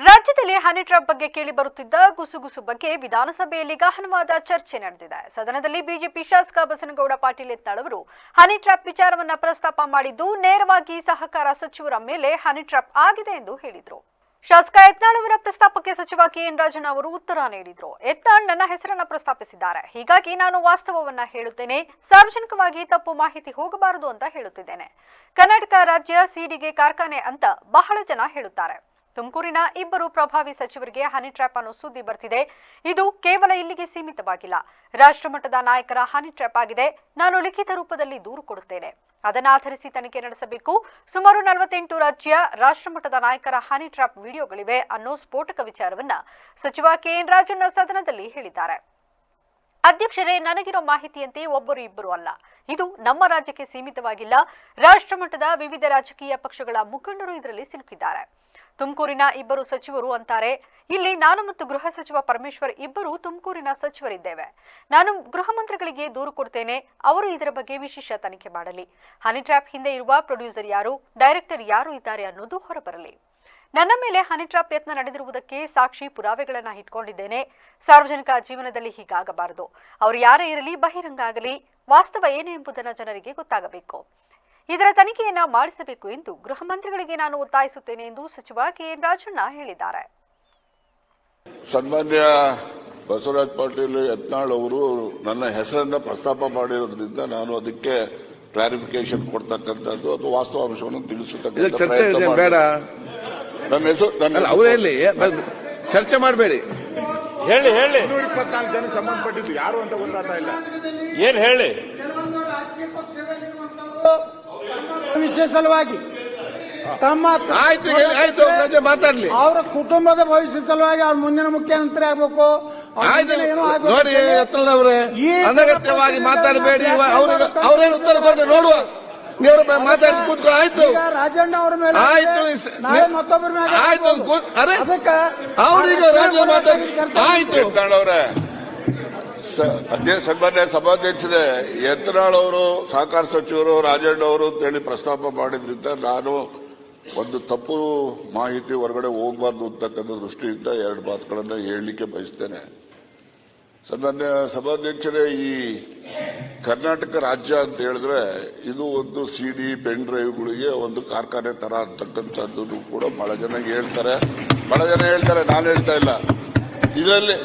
ರಾಜ್ಯದಲ್ಲಿ honey trap ಬಗ್ಗೆ ಕೇಳಿ ಬರುತ್ತಿದ್ದ ಗುಸುಗುಸು ಬಗ್ಗೆ ವಿಧಾನಸಭೆಯಲ್ಲಿ ಗಹನವಾದ ಚರ್ಚೆ ನಡೆದಿದೆ. ಸದನದಲ್ಲಿ ಬಿಜೆಪಿ ಶಾಸಕ ಬಸನಗೌಡ ಪಾಟೀಲ್ ಯತ್ನಾಳ್ ಅವರು ಹನಿ ಟ್ರಾಪ್ ವಿಚಾರವನ್ನ ಪ್ರಸ್ತಾಪ ಮಾಡಿದ್ದು, ನೇರವಾಗಿ ಸಹಕಾರ ಸಚಿವರ ಮೇಲೆ ಹನಿ ಟ್ರಾಪ್ ಆಗಿದೆ ಎಂದು ಹೇಳಿದರು. ಶಾಸಕ ಯತ್ನಾಳ್ ಅವರ ಪ್ರಸ್ತಾಪಕ್ಕೆ ಸಚಿವ ಕೆಎನ್ ರಾಜನ್ ಅವರು ಉತ್ತರ ನೀಡಿದ್ರು. ಯತ್ನಾಳ್ ನನ್ನ ಹೆಸರನ್ನ ಪ್ರಸ್ತಾಪಿಸಿದ್ದಾರೆ. ಹೀಗಾಗಿ ನಾನು ವಾಸ್ತವವನ್ನ ಹೇಳುತ್ತೇನೆ. ಸಾರ್ವಜನಿಕವಾಗಿ ತಪ್ಪು ಮಾಹಿತಿ ಹೋಗಬಾರದು ಅಂತ ಹೇಳುತ್ತಿದ್ದೇನೆ. ಕರ್ನಾಟಕ ರಾಜ್ಯ ಸಿಡಿಗೆ ಕಾರ್ಖಾನೆ ಅಂತ ಬಹಳ ಜನ ಹೇಳುತ್ತಾರೆ. ತುಮಕೂರಿನ ಇಬ್ಬರು ಪ್ರಭಾವಿ ಸಚಿವರಿಗೆ ಹನಿ ಟ್ರ್ಯಾಪ್ ಅನ್ನೋ ಸುದ್ದಿ ಬರ್ತಿದೆ. ಇದು ಕೇವಲ ಇಲ್ಲಿಗೆ ಸೀಮಿತವಾಗಿಲ್ಲ. ರಾಷ್ಟ್ರಮಟ್ಟದ ನಾಯಕರ ಹನಿ ಟ್ರ್ಯಾಪ್ ಆಗಿದೆ. ನಾನು ಲಿಖಿತ ರೂಪದಲ್ಲಿ ದೂರು ಕೊಡುತ್ತೇನೆ. ಅದನ್ನ ಆಧರಿಸಿ ತನಿಖೆ ನಡೆಸಬೇಕು. ಸುಮಾರು ನಲವತ್ತೆಂಟು ರಾಜ್ಯ ರಾಷ್ಟ್ರಮಟ್ಟದ ನಾಯಕರ ಹನಿ ಟ್ರ್ಯಾಪ್ ವಿಡಿಯೋಗಳಿವೆ ಅನ್ನೋ ಸ್ಫೋಟಕ ವಿಚಾರವನ್ನ ಸಚಿವ ಕೆಎನ್ ರಾಜಣ್ಣ ಸದನದಲ್ಲಿ ಹೇಳಿದ್ದಾರೆ. ಅಧ್ಯಕ್ಷರೇ, ನನಗಿರೋ ಮಾಹಿತಿಯಂತೆ ಒಬ್ಬರು ಇಬ್ಬರು ಅಲ್ಲ. ಇದು ನಮ್ಮ ರಾಜ್ಯಕ್ಕೆ ಸೀಮಿತವಾಗಿಲ್ಲ. ರಾಷ್ಟ್ರಮಟ್ಟದ ವಿವಿಧ ರಾಜಕೀಯ ಪಕ್ಷಗಳ ಮುಖಂಡರು ಇದರಲ್ಲಿ ಸಿಲುಕಿದ್ದಾರೆ. ತುಮಕೂರಿನ ಇಬ್ಬರು ಸಚಿವರು ಅಂತಾರೆ, ಇಲ್ಲಿ ನಾನು ಮತ್ತು ಗೃಹ ಸಚಿವ ಪರಮೇಶ್ವರ್ ಇಬ್ಬರು ತುಮಕೂರಿನ ಸಚಿವರಿದ್ದೇವೆ. ನಾನು ಗೃಹ ಮಂತ್ರಿಗಳಿಗೆ ದೂರು ಕೊಡ್ತೇನೆ. ಅವರು ಇದರ ಬಗ್ಗೆ ವಿಶೇಷ ತನಿಖೆ ಮಾಡಲಿ. ಹನಿ ಟ್ರ್ಯಾಪ್ ಹಿಂದೆ ಇರುವ ಪ್ರೊಡ್ಯೂಸರ್ ಯಾರು, ಡೈರೆಕ್ಟರ್ ಯಾರು ಇದ್ದಾರೆ ಅನ್ನೋದು ಹೊರಬರಲಿ. ನನ್ನ ಮೇಲೆ ಹನಿ ಟ್ರಾಪ್ ಯತ್ನ ನಡೆದಿರುವುದಕ್ಕೆ ಸಾಕ್ಷಿ ಪುರಾವೆಗಳನ್ನ ಇಟ್ಕೊಂಡಿದ್ದೇನೆ. ಸಾರ್ವಜನಿಕ ಜೀವನದಲ್ಲಿ ಹೀಗಾಗಬಾರದು. ಅವರು ಯಾರೇ ಇರಲಿ ಬಹಿರಂಗ ಆಗಲಿ ವಾಸ್ತವ ಏನು ಎಂಬುದನ್ನು ಜನರಿಗೆ ಗೊತ್ತಾಗಬೇಕು. ಇದರ ತನಿಖೆಯನ್ನ ಮಾಡಿಸಬೇಕು ಎಂದು ಗೃಹ ಮಂತ್ರಿಗಳಿಗೆ ನಾನು ಒತ್ತಾಯಿಸುತ್ತೇನೆ ಎಂದು ಸಚಿವ ಕೆಎನ್ ರಾಜಣ್ಣ ಹೇಳಿದ್ದಾರೆ. ಸನ್ಮಾನ್ಯ ಬಸವರಾಜ್ ಪಾಟೀಲ್ ಯತ್ನಾಳ್ ಅವರು ನನ್ನ ಹೆಸರನ್ನ ಪ್ರಸ್ತಾಪ ಮಾಡಿರೋದ್ರಿಂದ ನಾನು ಅದಕ್ಕೆ ಕ್ಲಾರಿಫಿಕೇಶನ್ ಕೊಡ್ತಕ್ಕಂಥದ್ದು ಅದು ವಾಸ್ತವಾಂಶವನ್ನು ಇದು ನನ್ನ ಹೆಸರು ನನ್ನ ಅಲ್ಲ ಅವರೇ ಚರ್ಚೆ ಮಾಡಬೇಡಿ. ಹೇಳಿ ಹೇಳಿ. ಇನ್ನೂರ ಇಪ್ಪತ್ನಾಲ್ಕು ಜನ ಸಂಬಂಧಪಟ್ಟಿದ್ದು ಯಾರು ಅಂತ ಗೊತ್ತಾಗ್ತಾ ಇಲ್ಲ. ಏನ್ ಹೇಳಿ? ವಿಷಯ ಸಲುವಾಗಿ ತಮ್ಮ ಆಯ್ತು ಹೇಳಿ, ಆಯ್ತು ಅದೇ ಮಾತಾಡ್ಲಿ. ಅವರ ಕುಟುಂಬದ ಭವಿಷ್ಯ ಸಲುವಾಗಿ ಅವ್ರ ಮುಂದಿನ ಮುಖ್ಯಮಂತ್ರಿ ಆಗ್ಬೇಕು. ಅವ್ರ ಆಯ್ತು ಮುಂದಿನ ಏನೋ ಆಗ್ಬೇಕು ನೋಡಿ ಯತ್ನಳವ್ರೆ ಈ ಅನಗತ್ಯವಾಗಿ ಮಾತಾಡಬೇಡಿ ಅವ್ರಿಗೆ ಅವ್ರೇನು ಉತ್ತರ ಕೊಡ್ತಾರೆ ನೋಡುವ. ನೀವು ಮಾತಾಡಿ ಕೂತ್ಕೊ ಆಯ್ತು. ರಾಜಣ್ಣ ಅವ್ರ ಮೇಲೆ ಆಯ್ತು, ನಾಳೆ ಮತ್ತೊಬ್ಬರ ಮೇಲೆ ಆಯ್ತು, ಅರೆ, ಅದಕ್ಕೆ ಅವ್ರೀಗ ರಾಜಣ್ಣ ಮಾತಾಡಿ ಆಯ್ತು. ಅವರೇ ಅಧ್ಯಕ್ಷ ಸನ್ಮಾನ್ಯ ಸಭಾಧ್ಯಕ್ಷರೇ ಯತ್ನಾಳ್ ಅವರು ಸಹಕಾರ ಸಚಿವರು ರಾಜಣ್ಣ ಅವರು ಅಂತೇಳಿ ಪ್ರಸ್ತಾಪ ಮಾಡಿದ್ರಿಂದ ನಾನು ಒಂದು ತಪ್ಪು ಮಾಹಿತಿ ಹೊರಗಡೆ ಹೋಗಬಾರ್ದು ಅಂತಕ್ಕಂಥ ದೃಷ್ಟಿಯಿಂದ ಎರಡು ಮಾತುಗಳನ್ನು ಹೇಳಲಿಕ್ಕೆ ಬಯಸ್ತೇನೆ. ಸನ್ಮಾನ್ಯ ಸಭಾಧ್ಯಕ್ಷರೇ, ಈ ಕರ್ನಾಟಕ ರಾಜ್ಯ ಅಂತ ಹೇಳಿದ್ರೆ ಇದು ಒಂದು ಸಿಡಿ ಪೆನ್ ಡ್ರೈವ್ಗಳಿಗೆ ಒಂದು ಕಾರ್ಖಾನೆ ತರ ಅಂತಕ್ಕಂಥದ್ದು ಕೂಡ ಬಹಳ ಜನ ಹೇಳ್ತಾರೆ. ಬಹಳ ಜನ ಹೇಳ್ತಾರೆ, ನಾನು ಹೇಳ್ತಾ ಇಲ್ಲ. ಇದರಲ್ಲಿ